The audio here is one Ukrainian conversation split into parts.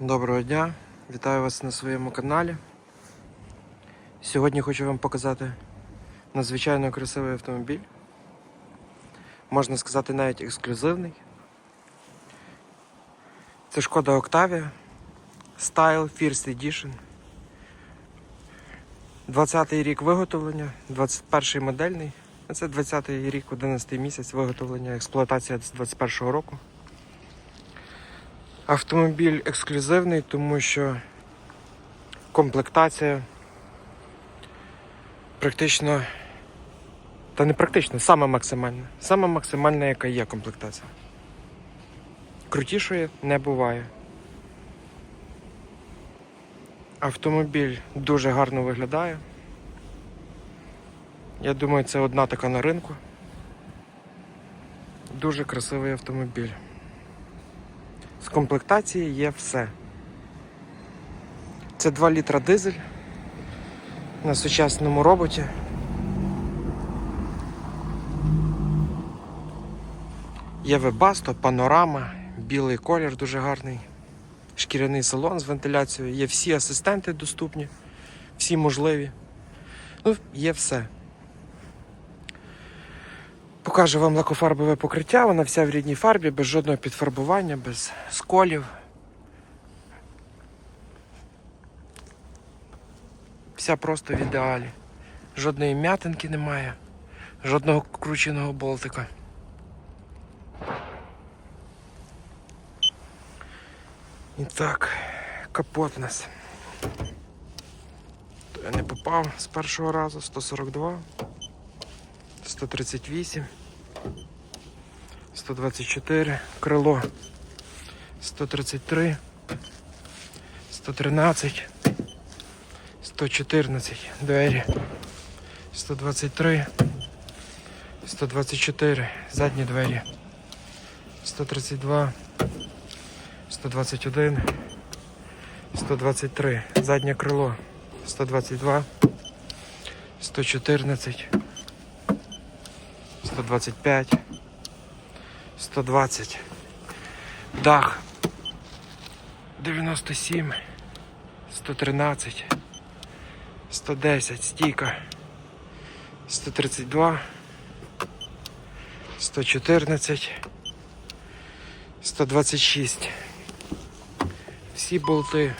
Доброго дня, вітаю вас на своєму каналі. Сьогодні хочу вам показати надзвичайно красивий автомобіль. Можна сказати, навіть ексклюзивний. Це шкода Octavia Style First Edition. 20-й рік виготовлення, 21-й модельний. Це 20-й рік, 11-й місяць виготовлення, експлуатація з 21-го року. Автомобіль ексклюзивний, тому що комплектація практично, та не практично, саме максимальна. Саме максимальна, яка є комплектація. Крутішої не буває. Автомобіль дуже гарно виглядає. Я думаю, це одна така на ринку. Дуже красивий автомобіль. З комплектації є все. Це 2 літра дизель на сучасному роботі. Є вебасто, панорама, білий колір дуже гарний, шкіряний салон з вентиляцією, є всі асистенти доступні, всі можливі. Ну, є все. Покажу вам лакофарбове покриття, вона вся в рідній фарбі, без жодного підфарбування, без сколів. Вся просто в ідеалі. Жодної м'ятинки немає, жодного крученого болтика. І так, капот нас. То я не попав з першого разу, 142. 138, 124, крило, 133, 113, 114, двері, 123, 124, задні двері, 132, 121, 123, заднє крило, 122, 114, 125, 120, дах 97, 113, 110, стійка 132, 114, 126. Всі болти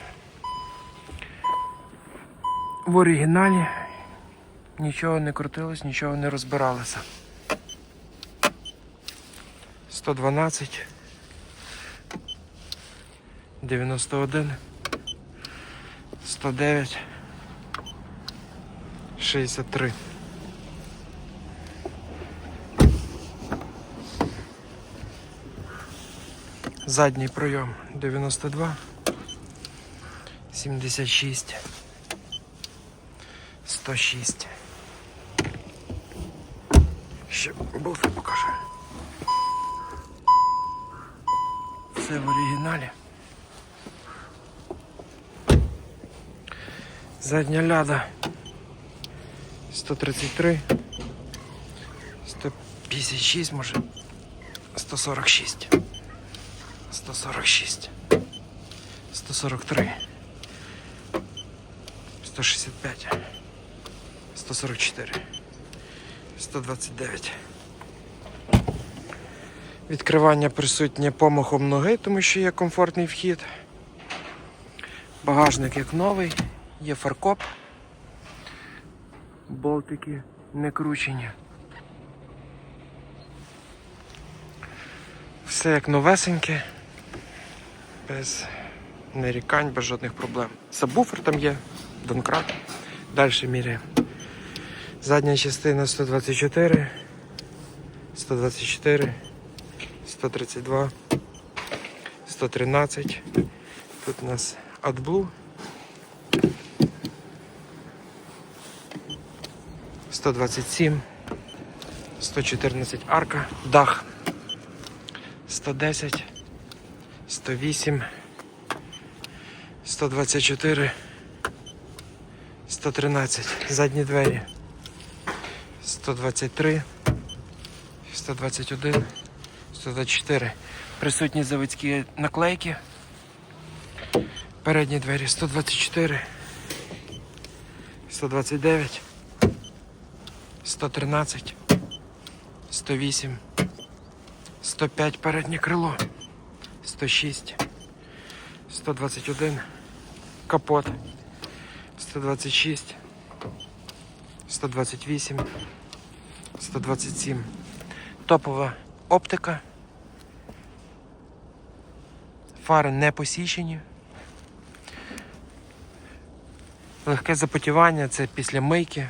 в оригіналі. Нічого не крутилось, нічого не розбиралося. 112, 91, 109, 63. Задній пройом 92, 76, 106. Ще болти покажу. Все в оригіналі. Задня ляда. 133, 156, може. 146, 146, 143, 165, 144, 129. Відкривання присутнє помахом ноги, тому що є комфортний вхід. Багажник як новий, є фаркоп. Болтики не кручені. Все як новесеньке, без нарікань, без жодних проблем. Сабвуфер там є, донкрат. Далі міряємо. Задня частина 124, 124. 132, 113. Тут у нас AdBlue. 127, 114 арка, дах, 110, 108, 124, 113, задні двері, 123, 121. 124. Присутні заводські наклейки. Передні двері 124, 129, 113, 108, 105 переднє крило, 106, 121, капот, 126, 128, 127. Топова оптика. Фари не посічені. Легке запотівання це після мийки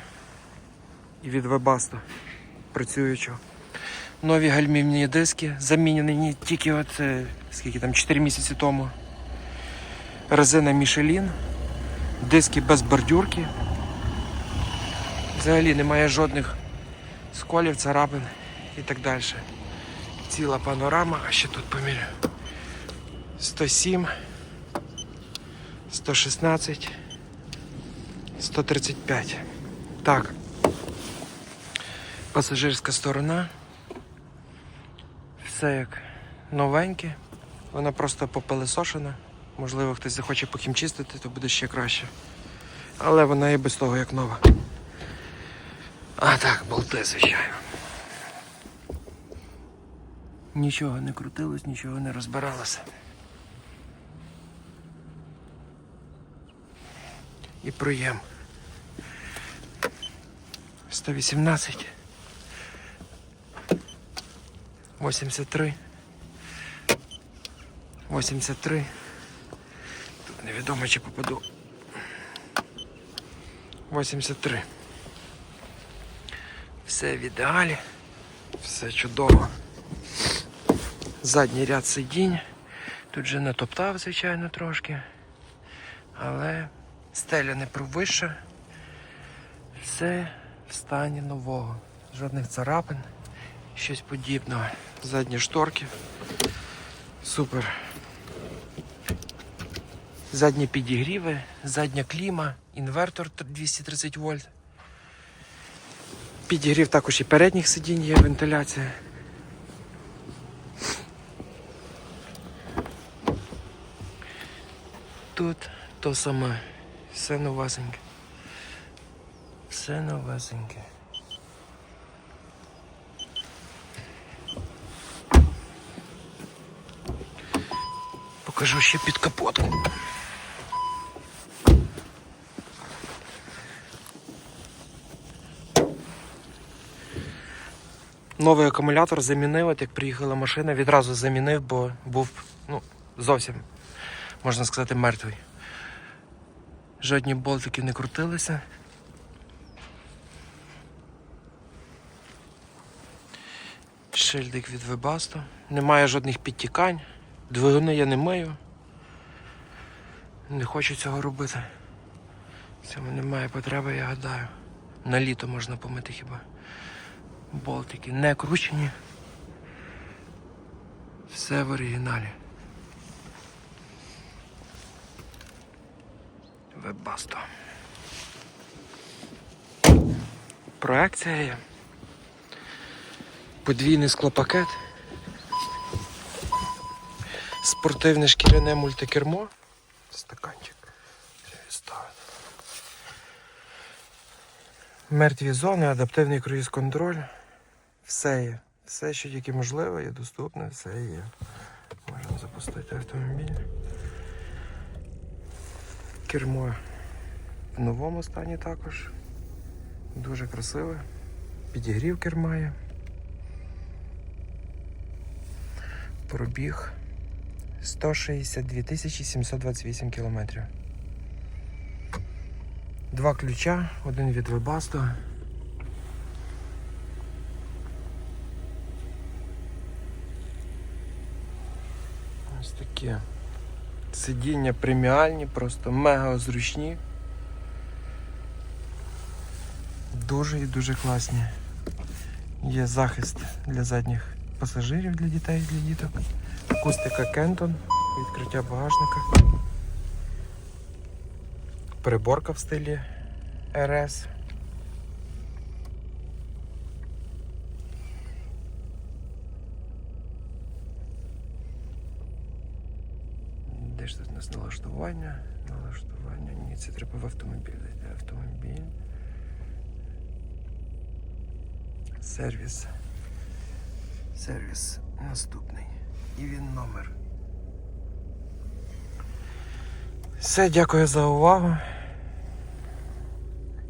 і від вебасту працюючого. Нові гальмівні диски замінені тільки от е, скільки там 4 місяці тому. Резина Michelin, диски без бордюрки. Взагалі немає жодних сколів, царапин і так далі. Ціла панорама, а ще тут поміряю. 107, 116, 135. Так. Пасажирська сторона. Все як новеньке. Вона просто попелесошена. Можливо, хтось захоче похімчистити, то буде ще краще. Але вона і без того як нова. А так, болти, звичайно. Нічого не крутилось, нічого не розбиралося. І проєм. 118. 83. 83. Тут невідомо чи попаду. 83. Все в ідеалі. Все чудово. Задній ряд сидінь. Тут же натоптав, звичайно, трошки. Але стеля не провища. Все в стані нового. Жодних царапин, щось подібного. Задні шторки. Супер. Задні підігріви, задня кліма, інвертор 230 вольт. Підігрів також і передніх сидінь є вентиляція. Тут то саме. Все новесеньке. Все новесеньке. Покажу ще під капотом. Новий акумулятор замінив, от як приїхала машина, відразу замінив, бо був ну, зовсім, можна сказати, мертвий. Жодні болтики не крутилися. Шильдик від Webasto. Немає жодних підтікань. Двигуни я не мию. Не хочу цього робити. Цьому немає потреби, я гадаю. На літо можна помити хіба. Болтики не кручені. Все в оригіналі. Вебасто. Проекція є. Подвійний склопакет. Спортивне шкіряне мультикермо. Стаканчик. Мертві зони, адаптивний круїз-контроль. Все є. Все, що тільки можливо, є доступне, все є. Можемо запустити автомобіль. Кермо в новому стані також. Дуже красиве. Підігрів керма. Пробіг 162 728 кілометрів. Два ключа, один від Webasto. Ось такі сидіння преміальні, просто мега зручні. Дуже і дуже класні. Є захист для задніх пасажирів, для дітей, для діток. Акустика Кентон, відкриття багажника. Переборка в стилі РС. Це треба в автомобіль. зайти. Автомобіль. Сервіс. Сервіс наступний. І він номер. Все, дякую за увагу.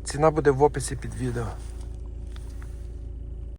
Ціна буде в описі під відео.